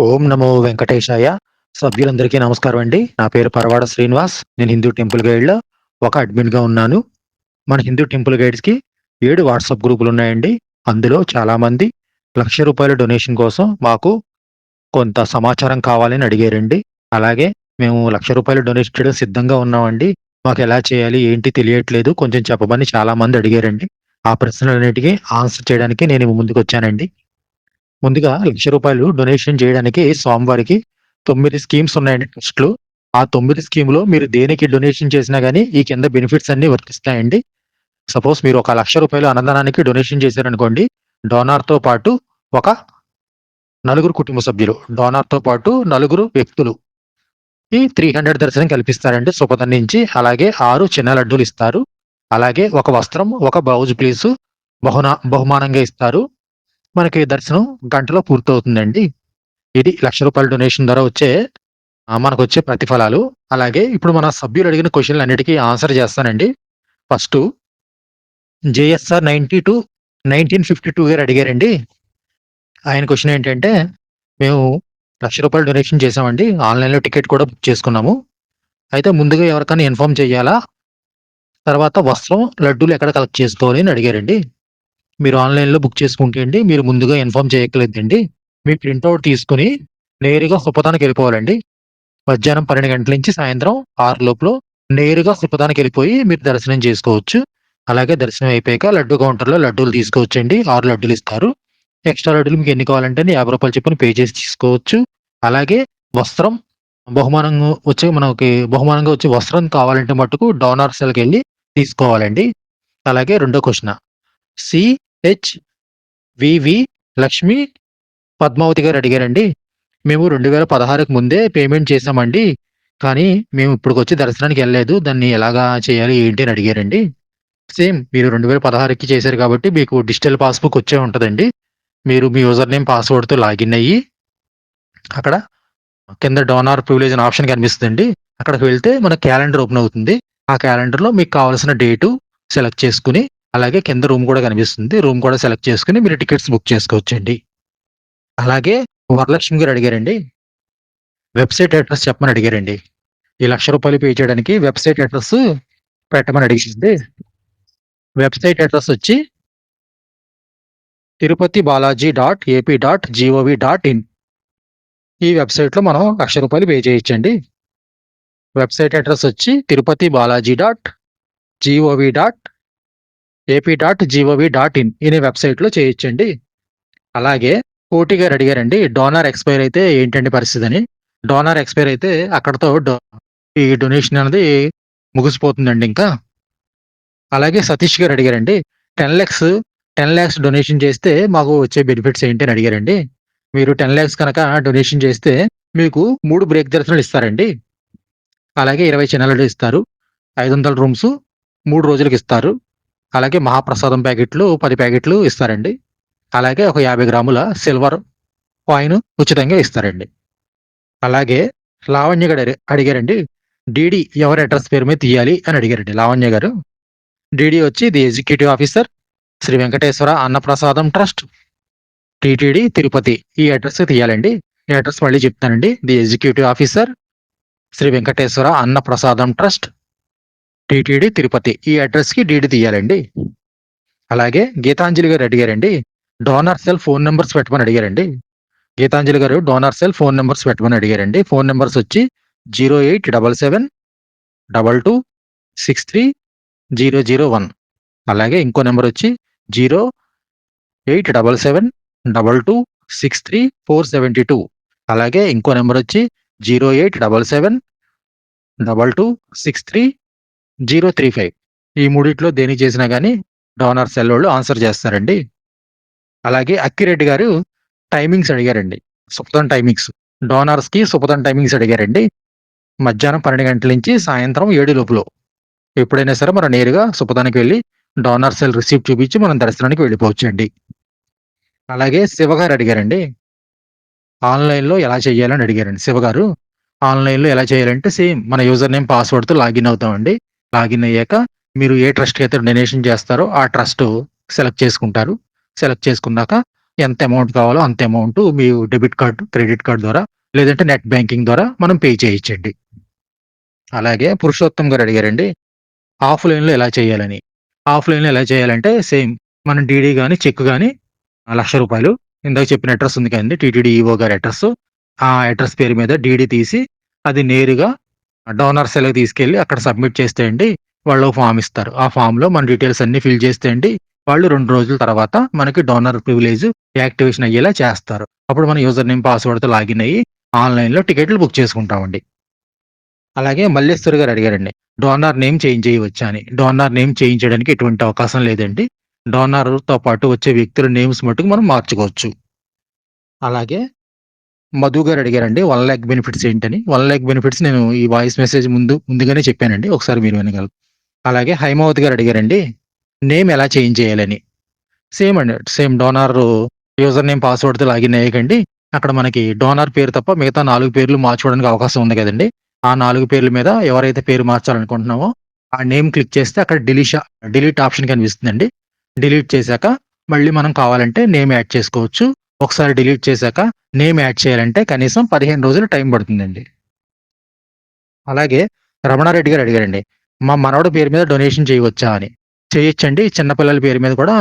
ఓం నమో వెంకటేశాయ సభ్యులందరికీ నమస్కారం అండి. నా పేరు పరవాడ శ్రీనివాస్. నేను హిందూ టెంపుల్ గైడ్లో ఒక అడ్మిన్గా ఉన్నాను. మన హిందూ టెంపుల్ గైడ్స్కి ఏడు వాట్సాప్ గ్రూపులు ఉన్నాయండి. అందులో చాలామంది లక్ష రూపాయల డొనేషన్ కోసం మాకు కొంత సమాచారం కావాలని అడిగారండి. అలాగే మేము లక్ష రూపాయలు డొనేషన్ చేయడం సిద్ధంగా ఉన్నామండి. మాకు ఎలా చేయాలి ఏంటి తెలియట్లేదు. కొంచెం చెప్పమని చాలా మంది అడిగారండి. ఆ ప్రశ్నలన్నిటికీ ఆన్సర్ చేయడానికి నేను ముందుకు వచ్చానండి. ముందుగా లక్ష రూపాయలు డొనేషన్ చేయడానికి స్వామివారికి తొమ్మిది స్కీమ్స్ ఉన్నాయండి ట్రస్ట్లు. ఆ తొమ్మిది స్కీమ్లో మీరు దేనికి డొనేషన్ చేసినా కానీ ఈ కింద బెనిఫిట్స్ అన్ని వర్తిస్తాయండి. సపోజ్ మీరు ఒక లక్ష రూపాయలు అన్నదానానికి డొనేషన్ చేశారనుకోండి డోనార్తో పాటు ఒక నలుగురు కుటుంబ సభ్యులు డోనార్తో పాటు నలుగురు వ్యక్తులు. ఈ త్రీ హండ్రెడ్ దర్శనం కల్పిస్తారండి సుపదం నుంచి. అలాగే ఆరు చిన్న లడ్డూలు ఇస్తారు. అలాగే ఒక వస్త్రం ఒక బ్లౌజ్ ప్లీసు బహునా బహుమానంగా ఇస్తారు. మనకి దర్శనం గంటలో పూర్తవుతుందండి. ఇది లక్ష రూపాయల డొనేషన్ ద్వారా వచ్చే మనకు వచ్చే ప్రతిఫలాలు. అలాగే ఇప్పుడు మన సభ్యులు అడిగిన క్వశ్చన్లు అన్నిటికీ ఆన్సర్ చేస్తానండి. First JSR ninety two nineteen fifty two గారు అడిగారండి. ఆయన క్వశ్చన్ ఏంటంటే మేము లక్ష రూపాయలు డొనేషన్ చేసామండి ఆన్లైన్లో టికెట్ కూడా బుక్ చేసుకున్నాము. అయితే ముందుగా ఎవరికైనా ఇన్ఫార్మ్ చేయాలా? తర్వాత వస్త్రం లడ్డూలు ఎక్కడ కలెక్ట్ చేసుకోవాలి అని అడిగారండి. మీరు ఆన్లైన్లో బుక్ చేసుకుంటే అండి మీరు ముందుగా ఇన్ఫార్మ్ చేయక్కలేదండి మీ ప్రింట్అవుట్ తీసుకుని నేరుగా సుపథానికి వెళ్ళిపోవాలండి. మధ్యాహ్నం పన్నెండు గంటల నుంచి సాయంత్రం ఆరు లోపల నేరుగా సుపథానికి వెళ్ళిపోయి మీరు దర్శనం చేసుకోవచ్చు. అలాగే దర్శనం అయిపోయాక లడ్డు కౌంటర్లో లడ్డూలు తీసుకోవచ్చండి. ఆరు లడ్డూలు ఇస్తారు. ఎక్స్ట్రా లడ్డూలు మీకు ఎన్ని కావాలంటే యాభై రూపాయలు చెప్పిన పే చేసి తీసుకోవచ్చు. అలాగే వస్త్రం బహుమానంగా వచ్చే మనకి బహుమానంగా వచ్చే వస్త్రం కావాలంటే మటుకు డోనార్ సెల్కి వెళ్ళి తీసుకోవాలండి. అలాగే రెండో question. H V V Lakshmi Padmavathi గారు అడిగారండి. మేము రెండు వేల పదహారుకు ముందే పేమెంట్ చేసామండి కానీ మేము ఇప్పుడు వచ్చి దర్శనానికి వెళ్ళలేదు. దాన్ని ఎలాగా చేయాలి ఏంటి అని అడిగారండి. సేమ్ మీరు రెండు వేల పదహారుకి చేశారు కాబట్టి మీకు డిజిటల్ పాస్బుక్ వచ్చే ఉంటుందండి. మీరు మీ యూజర్ నేమ్ పాస్వర్డ్తో లాగిన్ అయ్యి అక్కడ కింద డోనార్ ప్రివిలేజ్ అనే ఆప్షన్ కనిపిస్తుందండి. అక్కడికి వెళ్తే మన క్యాలెండర్ ఓపెన్ అవుతుంది. ఆ క్యాలెండర్లో మీకు కావాల్సిన డేటు సెలెక్ట్ చేసుకుని అలాగే కింద రూమ్ కూడా కనిపిస్తుంది. రూమ్ కూడా సెలెక్ట్ చేసుకుని మీరు టికెట్స్ బుక్ చేసుకోవచ్చండి. అలాగే వరలక్ష్మి గారు అడిగారండి. వెబ్సైట్ అడ్రస్ చెప్పమని అడిగారండి. ఈ లక్ష రూపాయలు పే చేయడానికి వెబ్సైట్ అడ్రస్ పెట్టమని అడిగింది వెబ్సైట్ అడ్రస్ వచ్చి Tirupati Balaji dot AP dot G O V dot in. ఈ వెబ్సైట్లో మనం లక్ష రూపాయలు పే చేయొచ్చండి. వెబ్సైట్ అడ్రస్ వచ్చి Tirupati Balaji dot G O V dot AP dot G O V dot in ఇనే వెబ్సైట్లో చేయించండి అలాగే కోటి గారు అడిగారండి డోనార్ ఎక్స్పైర్ అయితే ఏంటండి పరిస్థితి అని డోనార్ ఎక్స్పైర్ అయితే అక్కడతో ఈ డొనేషన్ అనేది ముగిసిపోతుందండి ఇంకా. అలాగే సతీష్ గారు అడిగారండి ten lakhs ten lakhs donation చేస్తే మాకు వచ్చే బెనిఫిట్స్ ఏంటి అని అడిగారండి. మీరు టెన్ ల్యాక్స్ కనుక డొనేషన్ చేస్తే మీకు మూడు బ్రేక్ దర్శనాలు ఇస్తారండి. అలాగే ఇరవై చిన్నలు ఇస్తారు ఐదు వందల రూమ్స్ మూడు రోజులకు ఇస్తారు. అలాగే మహాప్రసాదం ప్యాకెట్లు పది ప్యాకెట్లు ఇస్తారండి. అలాగే ఒక యాభై గ్రాముల సిల్వర్ కాయిన్ ఉచితంగా ఇస్తారండి. అలాగే లావణ్య గారు అడి- అడిగారండి డీడీ ఎవరి అడ్రస్ పేరు మీద తీయాలి? అని అడిగారండి లావణ్య గారు. డీడీ వచ్చి the executive officer Shri Venkateswara Annaprasadam trust TTD Tirupati ఈ అడ్రస్ తీయాలండి. ఈ అడ్రస్ మళ్ళీ చెప్తానండి. The executive officer Shri Venkateswara Annaprasadam trust TTD Tirupati. ఈ అడ్రస్కి డీడీ తీయాలండి. అలాగే గీతాంజలి గారు అడిగారండి. డోనర్ సెల్ ఫోన్ నెంబర్స్ పెట్టమని అడిగారండి. గీతాంజలి గారు డోనర్ సెల్ ఫోన్ నెంబర్స్ పెట్టమని అడిగారండి. ఫోన్ నెంబర్స్ వచ్చి zero eight double seven double two six three zero zero one. అలాగే ఇంకో నెంబర్ వచ్చి zero eight double seven double two six three four seventy two. అలాగే ఇంకో నెంబర్ వచ్చి zero eight double seven double two six three zero three five. ఈ మూడిట్లో దేనికి చేసినా కానీ డోనర్ సెల్ వాళ్ళు ఆన్సర్ చేస్తారండి. అలాగే అక్కిరెడ్డి గారు టైమింగ్స్ అడిగారండి. సుపథం టైమింగ్స్. డోనర్స్కి సుపథం టైమింగ్స్ అడిగారండి. మధ్యాహ్నం పన్నెండు గంటల నుంచి సాయంత్రం ఏడు లోపులో. ఎప్పుడైనా సరే మనం నేరుగా సుపదానికి వెళ్ళి డోనర్ సెల్ రిసీప్ట్ చూపించి మనం దర్శనానికి వెళ్ళిపోవచ్చండి. అలాగే శివగారు అడిగారండి. ఆన్లైన్లో ఎలా చేయాలని అడిగారండి. శివగారు ఆన్లైన్లో ఎలా చేయాలంటే సేమ్ మన యూజర్ నేమ్ పాస్వర్డ్తో లాగిన్ అవుతామండి. లాగిన్ అయ్యాక మీరు ఏ ట్రస్ట్కి అయితే డొనేషన్ చేస్తారో ఆ ట్రస్ట్ సెలెక్ట్ చేసుకుంటారు సెలెక్ట్ చేసుకున్నాక ఎంత అమౌంట్ కావాలో అంత అమౌంట్ మీ డెబిట్ కార్డ్, క్రెడిట్ కార్డ్ ద్వారా లేదంటే నెట్ బ్యాంకింగ్ ద్వారా మనం పే చేయించండి అలాగే పురుషోత్తం గారు అడిగారండి. ఆఫ్‌లైన్‌లో ఎలా చేయాలని? ఆఫ్‌లైన్‌లో ఎలా చేయాలంటే సేమ్ మనం డీడీ కానీ చెక్ కానీ లక్ష రూపాయలు ఇందాక చెప్పిన అడ్రస్ ఉంది కదండి టీటీడీ ఈఓ గారి అడ్రస్ ఆ అడ్రస్ పేరు మీద డీడీ తీసి అది నేరుగా డోనర్ సెలవు తీసుకెళ్ళి అక్కడ సబ్మిట్ చేస్తే అండి వాళ్ళు ఫామ్ ఇస్తారు. ఆ ఫామ్లో మన డీటెయిల్స్ అన్నీ ఫిల్ చేస్తే అండి వాళ్ళు రెండు రోజుల తర్వాత మనకి డోనర్ ప్రివిలేజ్ యాక్టివేషన్ అయ్యేలా చేస్తారు. అప్పుడు మన యూజర్ నేమ్, పాస్వర్డ్‌తో లాగిన్ అయ్యి ఆన్‌లైన్‌లో టికెట్లు బుక్ చేసుకుంటామండి. అలాగే మల్లేశ్వర్ గారు అడిగారండి. డోనర్ నేమ్ చేంజ్ చేయవచ్చా అని? డోనర్ నేమ్ చేయించడానికి ఎటువంటి అవకాశం లేదండి. డోనర్‌తో పాటు వచ్చే వ్యక్తుల నేమ్స్ మటుకు మనం మార్చుకోవచ్చు. అలాగే మధు గారు అడిగారండి వన్ ల్యాక్ బెనిఫిట్స్ ఏంటని? వన్ ల్యాక్ బెనిఫిట్స్ నేను ఈ వాయిస్ మెసేజ్ ముందు ముందుగానే చెప్పానండి. ఒకసారి మీరు వినగలరు. అలాగే హైమావతి గారు అడిగారండి. నేమ్ ఎలా చేంజ్ చేయాలని? సేమ్ అండి. సేమ్ డోనర్ యూజర్ నేమ్, పాస్వర్డ్‌తో లాగిన్ అయ్యాకండి అక్కడ మనకి డోనర్ పేరు తప్ప మిగతా నాలుగు పేర్లు మార్చుకోవడానికి అవకాశం ఉంది కదండి ఆ నాలుగు పేర్ల మీద ఎవరైతే పేరు మార్చాలనుకుంటున్నామో ఆ నేమ్ క్లిక్ చేస్తే అక్కడ డిలీషా డిలీట్ ఆప్షన్ కనిపిస్తుందండి. డిలీట్ చేశాక మళ్ళీ మనం కావాలంటే నేమ్ యాడ్ చేసుకోవచ్చు. ఒకసారి డిలీట్ చేశాక నేమ్ యాడ్ చేయాలంటే కనీసం 15 రోజులు టైం పడుతుందండి. అలాగే రమణారెడ్డి గారు అడిగారండి. మా మనవడి పేరు మీద డొనేషన్ చేయవచ్చా అని? చేయొచ్చండి. చిన్న పిల్లల పేరు మీద కూడా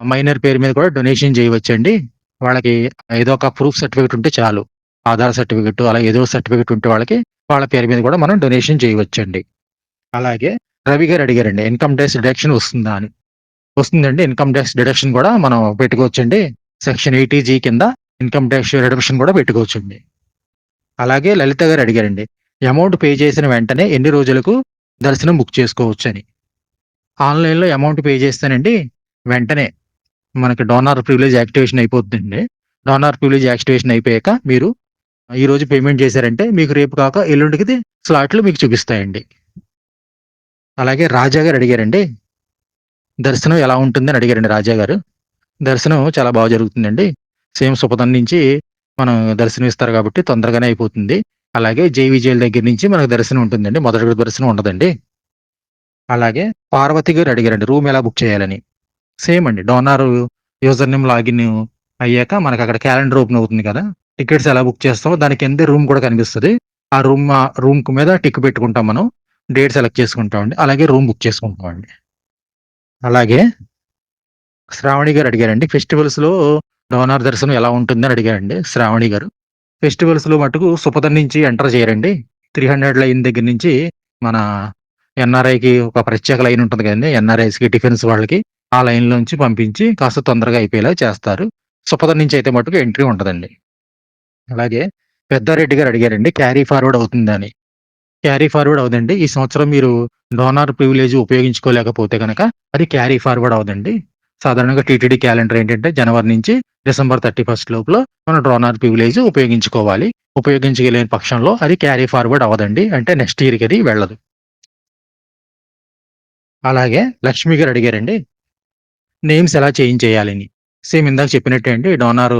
మైనర్ పేరు మీద కూడా డొనేషన్ చేయవచ్చండి. వాళ్ళకి ఏదో ఒక ప్రూఫ్ సర్టిఫికేట్ ఉంటే చాలు. ఆధార్ సర్టిఫికేట్ అలా ఏదో సర్టిఫికేట్ ఉంటే వాళ్ళకి వాళ్ళ పేరు మీద కూడా మనం డొనేషన్ చేయవచ్చండి. అలాగే రవి గారు అడిగారండి. ఇన్‌కమ్ టాక్స్ డిడక్షన్ వస్తుందా అని? వస్తుందండి. ఇన్‌కమ్ టాక్స్ డిడక్షన్ కూడా మనం పెట్టుకోవచ్చండి. సెక్షన్ 80జీ కింద ఇన్‌కమ్ టాక్స్ రిడక్షన్ కూడా పెట్టుకోవచ్చండి. అలాగే లలిత గారు అడిగారండి. అమౌంట్ పే చేసిన వెంటనే ఎన్ని రోజులకు దర్శనం బుక్ చేసుకోవచ్చని? ఆన్‌లైన్‌లో అమౌంట్ పే చేస్తానండి వెంటనే మనకి డోనార్ ప్రివిలేజ్ యాక్టివేషన్ అయిపోతుందండి డోనార్ ప్రివిలేజ్ యాక్టివేషన్ అయిపోయాక మీరు ఈరోజు పేమెంట్ చేశారంటే మీకు రేపు కాక ఎల్లుండికి స్లాట్లు మీకు చూపిస్తాయండి. అలాగే రాజా గారు అడిగారండి. దర్శనం ఎలా ఉంటుందని అడిగారండి రాజా గారు. దర్శనం చాలా బాగా జరుగుతుందండి. సేమ్ సుపథం నుంచి మనం దర్శనం ఇస్తారు కాబట్టి తొందరగానే అయిపోతుంది. అలాగే జై విజయాల దగ్గర నుంచి మనకు దర్శనం ఉంటుందండి. మొదటి దర్శనం ఉండదండి. అలాగే పార్వతి గారు అడిగారండి. రూమ్ ఎలా బుక్ చేయాలని? సేమ్ అండి. డోనార్ యూజర్ నేమ్ లాగిన్ అయ్యాక మనకు అక్కడ క్యాలెండర్ ఓపెన్ అవుతుంది కదా! టికెట్స్ ఎలా బుక్ చేస్తామో దాని కిందే రూమ్ కూడా కనిపిస్తుంది ఆ రూమ్ రూమ్ మీద టిక్ పెట్టుకుంటాం మనం. డేట్ సెలెక్ట్ చేసుకుంటామండి. అలాగే రూమ్ బుక్ చేసుకుంటామండి. అలాగే శ్రావణి గారు అడిగారండి. ఫెస్టివల్స్‌లో డోనార్ దర్శనం ఎలా ఉంటుందని అడిగారండి శ్రావణి గారు. ఫెస్టివల్స్‌లో మటుకు సుపథం నుంచి ఎంటర్ చేయరండి. 300 లైన్ దగ్గర నుంచి మన ఎన్ఆర్ఐకి ఒక ప్రత్యేక లైన్ ఉంటుంది కదండి ఎన్ఆర్ఐస్‌కి, డిఫెన్స్ వాళ్ళకి ఆ లైన్‌లోంచి పంపించి కాస్త తొందరగా అయిపోయేలా చేస్తారు. సుపథం నుంచి అయితే మటుకు ఎంట్రీ ఉంటుందండి అలాగే పెద్దారెడ్డి గారు అడిగారండి. క్యారీ ఫార్వర్డ్ అవుతుందని క్యారీ ఫార్వర్డ్ అవ్వదండి. ఈ సంవత్సరం మీరు డోనార్ ప్రివిలేజ్ ఉపయోగించుకోలేకపోతే కనుక అది క్యారీ ఫార్వర్డ్ అవ్వదండి. సాధారణంగా టీటీడీ క్యాలెండర్ ఏంటంటే జనవరి నుంచి డిసెంబర్ 31 లోపల మనం డోనర్ ప్రివిలేజ్ ఉపయోగించుకోవాలి. ఉపయోగించలేని పక్షంలో అది క్యారీ ఫార్వర్డ్ అవ్వదండి. అంటే నెక్స్ట్ ఇయర్‌కి అది వెళ్ళదు. అలాగే లక్ష్మి గారు అడిగారండి. నేమ్స్ ఎలా చేంజ్ చేయాలని? సేమ్ ఇందాక చెప్పినట్టే అండి. డోనార్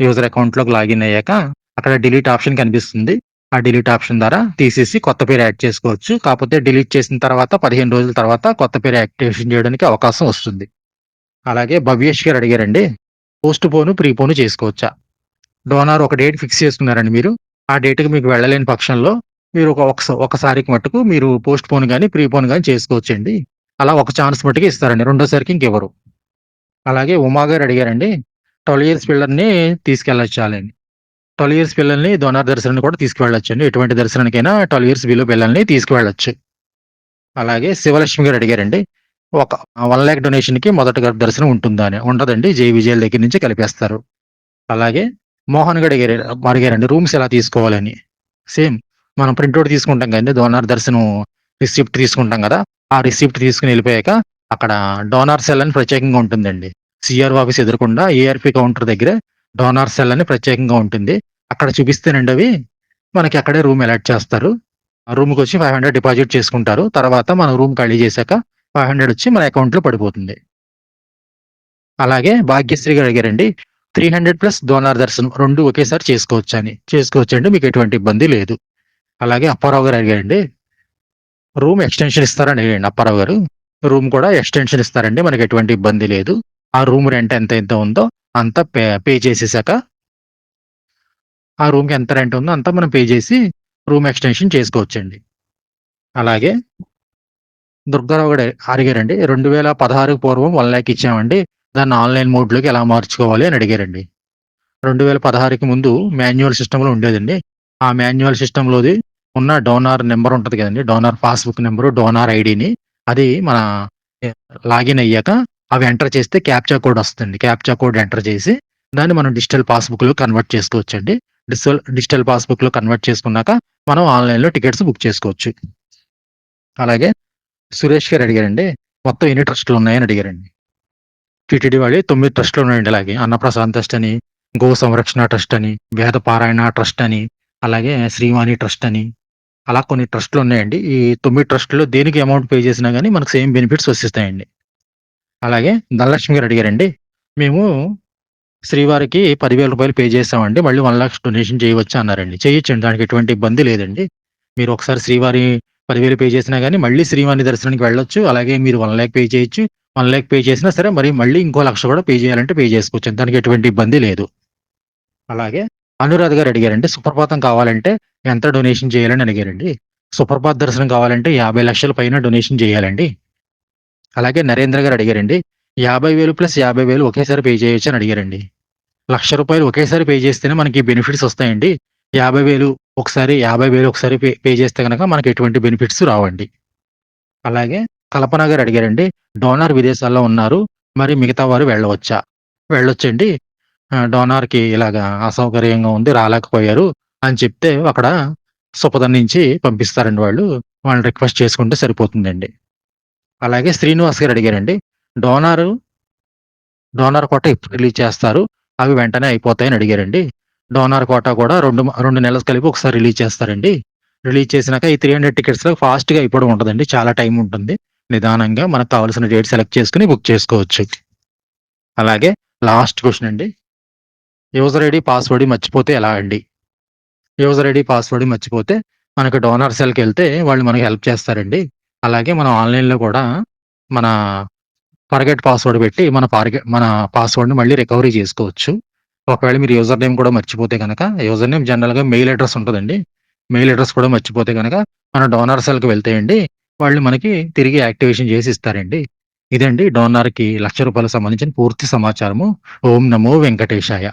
యూజర్ అకౌంట్‌లోకి లాగిన్ అయ్యాక అక్కడ డిలీట్ ఆప్షన్ కనిపిస్తుంది. ఆ డిలీట్ ఆప్షన్ ద్వారా తీసేసి కొత్త పేరు యాడ్ చేసుకోవచ్చు. కాకపోతే డిలీట్ చేసిన తర్వాత 15 రోజుల తర్వాత కొత్త పేరు యాక్టివేషన్ చేయడానికి అవకాశం వస్తుంది. అలాగే భవ్యేష్ గారు అడిగారండి. పోస్ట్ పోను ప్రీ చేసుకోవచ్చా? డోనార్ ఒక డేట్ ఫిక్స్ చేసుకున్నారండి మీరు. ఆ డేట్‌కి మీకు వెళ్ళలేని పక్షంలో మీరు ఒక ఒకసారికి మట్టుకు మీరు పోస్ట్ పోన్ కానీ ప్రీ పోన్ చేసుకోవచ్చండి. అలా ఒక ఛాన్స్ మట్టుకు ఇస్తారండి. రెండోసారికి ఇంకెవరు అలాగే ఉమా గారు అడిగారండి. 12 ఇయర్స్ పిల్లల్ని తీసుకెళ్ళొచ్చా అని? 12 ఇయర్స్ పిల్లల్ని డోనార్ దర్శనాన్ని కూడా తీసుకువెళ్ళొచ్చండి. ఎటువంటి దర్శనానికైనా 12 ఇయర్స్ బిలో పిల్లల్ని తీసుకువెళ్ళొచ్చు. అలాగే శివలక్ష్మి గారు అడిగారండి. ఒక వన్ ల్యాక్ డొనేషన్‌కి మొదటి గర్భ దర్శనం ఉంటుందా అని? ఉండదండి. జై విజయాల దగ్గర నుంచి కలిపేస్తారు. అలాగే మోహన్ గారు అడిగారండి. రూమ్స్ ఎలా తీసుకోవాలని? సేమ్ మనం ప్రింటౌట్ తీసుకుంటాం కదండి డోనార్ దర్శనం రిసిప్ట్ తీసుకుంటాం కదా! ఆ రిసిప్ట్ తీసుకుని వెళ్ళిపోయాక అక్కడ డోనార్ సెల్ అని ప్రత్యేకంగా ఉంటుందండి. సిఆర్ ఆఫీస్ ఎదురకుండా ఏఆర్పి కౌంటర్ దగ్గర డోనార్ సెల్ అని ప్రత్యేకంగా ఉంటుంది. అక్కడ చూపిస్తేనండి అవి మనకి అక్కడే రూమ్ అలాట్ చేస్తారు. ఆ రూమ్‌కొచ్చి 500 డిపాజిట్ చేసుకుంటారు. తర్వాత మనం రూమ్ ఖాళీ చేశాక 500 వచ్చి మన అకౌంట్‌లో పడిపోతుంది. అలాగే భాగ్యశ్రీ గారు అడిగారండి. 300 ప్లస్ డోనర్ దర్శనం రెండు ఒకేసారి చేసుకోవచ్చు అని? చేసుకోవచ్చండి. మీకు ఎటువంటి ఇబ్బంది లేదు. అలాగే అప్పారావు గారు అడిగారండి. రూమ్ ఎక్స్‌టెన్షన్ ఇస్తారని అడిగారండి అప్పారావు గారు. రూమ్ కూడా ఎక్స్‌టెన్షన్ ఇస్తారండి. మనకు ఎటువంటి ఇబ్బంది లేదు. ఆ రూమ్ రెంట్ ఎంత ఎంత ఉందో అంతా పే పే చేసేసాక ఆ రూమ్‌కి ఎంత రెంట్ ఉందో అంతా మనం పే చేసి రూమ్ ఎక్స్‌టెన్షన్ చేసుకోవచ్చండి. అలాగే దుర్గారావు గారు అడిగారండి. 2016కి పూర్వం వన్ ల్యాక్ ఇచ్చామండి. దాన్ని ఆన్‌లైన్ మోడ్‌లోకి ఎలా మార్చుకోవాలి అని అడిగారండి. 2016కి ముందు మాన్యువల్ సిస్టంలో ఉండేదండి. ఆ మాన్యువల్ సిస్టంలోది ఉన్న డోనార్ నెంబర్ ఉంటుంది కదండి డోనార్ పాస్‌బుక్ నెంబరు డోనార్ ఐడిని అది మన లాగిన్ అయ్యాక అవి ఎంటర్ చేస్తే క్యాప్చా కోడ్ వస్తుంది క్యాప్చా కోడ్ ఎంటర్ చేసి దాన్ని మనం డిజిటల్ పాస్‌బుక్‌లో కన్వర్ట్ చేసుకోవచ్చండి. డిజిటల్ డిజిటల్ పాస్‌బుక్‌లో కన్వర్ట్ చేసుకున్నాక మనం ఆన్‌లైన్‌లో టికెట్స్ బుక్ చేసుకోవచ్చు. అలాగే సురేష్ గారు అడిగారండి. మొత్తం ఎన్ని ట్రస్ట్‌లు ఉన్నాయని అడిగారండి. టీటీడీ వాళ్ళయి 9 ట్రస్ట్‌లు ఉన్నాయండి అలాగే అన్నప్రసాద్ ట్రస్ట్ అని, గో సంరక్షణ ట్రస్ట్ అని, వేద పారాయణ ట్రస్ట్ అని, అలాగే శ్రీవాణి ట్రస్ట్ అని అలా కొన్ని ట్రస్ట్‌లు ఉన్నాయండి. ఈ తొమ్మిది ట్రస్టుల్లో దేనికి అమౌంట్ పే చేసినా కానీ మనకు సేమ్ బెనిఫిట్స్ వస్తాయండి అలాగే ధనలక్ష్మి గారు అడిగారండి. మేము శ్రీవారికి పదివేల రూపాయలు పే చేస్తామండి మళ్ళీ వన్ 1,00,000 డొనేషన్ చేయవచ్చు అన్నారండి. చేయొచ్చండి. దానికి ఎటువంటి ఇబ్బంది లేదండి. మీరు ఒకసారి శ్రీవారి పదివేలు పే చేసినా కానీ మళ్ళీ శ్రీవాణి దర్శనానికి వెళ్ళొచ్చు. అలాగే మీరు వన్ ల్యాక్ పే చేయొచ్చు. వన్ ల్యాక్ పే చేసినా సరే మరి మళ్ళీ ఇంకో లక్ష కూడా పే చేయాలంటే పే చేసుకోవచ్చు. దానికి ఎటువంటి ఇబ్బంది లేదు. అలాగే అనురాధ గారు అడిగారండి. సుప్రభాతం కావాలంటే ఎంత డొనేషన్ చేయాలని అడిగారండి. సుప్రభాత దర్శనం కావాలంటే యాభై లక్షల పైన డొనేషన్ చేయాలండి. అలాగే నరేంద్ర గారు అడిగారండి. యాభై వేలు ప్లస్ యాభై వేలు ఒకేసారి పే చేయొచ్చు అని అడిగారండి. లక్ష రూపాయలు ఒకేసారి పే చేస్తేనే మనకి బెనిఫిట్స్ వస్తాయండి. యాభై వేలు ఒకసారి యాభై వేలు ఒకసారి పే పే చేస్తే కనుక మనకి ఎటువంటి బెనిఫిట్స్ రావండి. అలాగే కల్పన గారు అడిగారండి. డోనార్ విదేశాల్లో ఉన్నారు. మరి మిగతా వారు వెళ్ళవచ్చా? వెళ్ళొచ్చండి. డోనార్‌కి ఇలాగా అసౌకర్యంగా ఉంది రాలేకపోయారు అని చెప్తే అక్కడ సుపదం నుంచి పంపిస్తారండి వాళ్ళు. వాళ్ళని రిక్వెస్ట్ చేసుకుంటే సరిపోతుందండి. అలాగే శ్రీనివాస్ గారు అడిగారండి. డోనారు డోనార్ కోట ఎప్పుడు రిలీజ్ చేస్తారు? అవి వెంటనే అయిపోతాయని అడిగారండి. డోనార్ కోటా కూడా రెండు రెండు నెలలు కలిపి ఒకసారి రిలీజ్ చేస్తారండి. రిలీజ్ చేసినాక ఈ 300 టికెట్స్‌లో ఫాస్ట్‌గా అయిపోవడం ఉంటుందండి చాలా టైం ఉంటుంది. నిదానంగా మనకు కావాల్సిన డేట్ సెలెక్ట్ చేసుకొని బుక్ చేసుకోవచ్చు. అలాగే లాస్ట్ క్వశ్చన్ అండి. యూజర్ ఐడి పాస్వర్డ్ మర్చిపోతే ఎలా అండి? యూజర్ ఐడి పాస్వర్డ్ మర్చిపోతే మనకు డోనార్ సెల్‌కెళ్తే వాళ్ళు మనకి హెల్ప్ చేస్తారండి. అలాగే మనం ఆన్‌లైన్‌లో కూడా మన ఫర్గెట్ పాస్వర్డ్ పెట్టి మన ఫర్గె మన పాస్వర్డ్‌ని మళ్ళీ రికవరీ చేసుకోవచ్చు. ఒకవేళ మీరు యూజర్ నేమ్ కూడా మర్చిపోతే గనక యూజర్ నేమ్ జనరల్‌గా మెయిల్ అడ్రస్ ఉంటదండి. మెయిల్ అడ్రస్ కూడా మర్చిపోతే గనక మన డోనార్ సెల్‌కి వెళ్తే అండి వాళ్ళు మనకి తిరిగి యాక్టివేషన్ చేసి ఇస్తారండి. ఇదండి డోనార్‌కి లక్ష రూపాయలకు సంబంధించిన పూర్తి సమాచారము. ఓం నమో వెంకటేశాయ.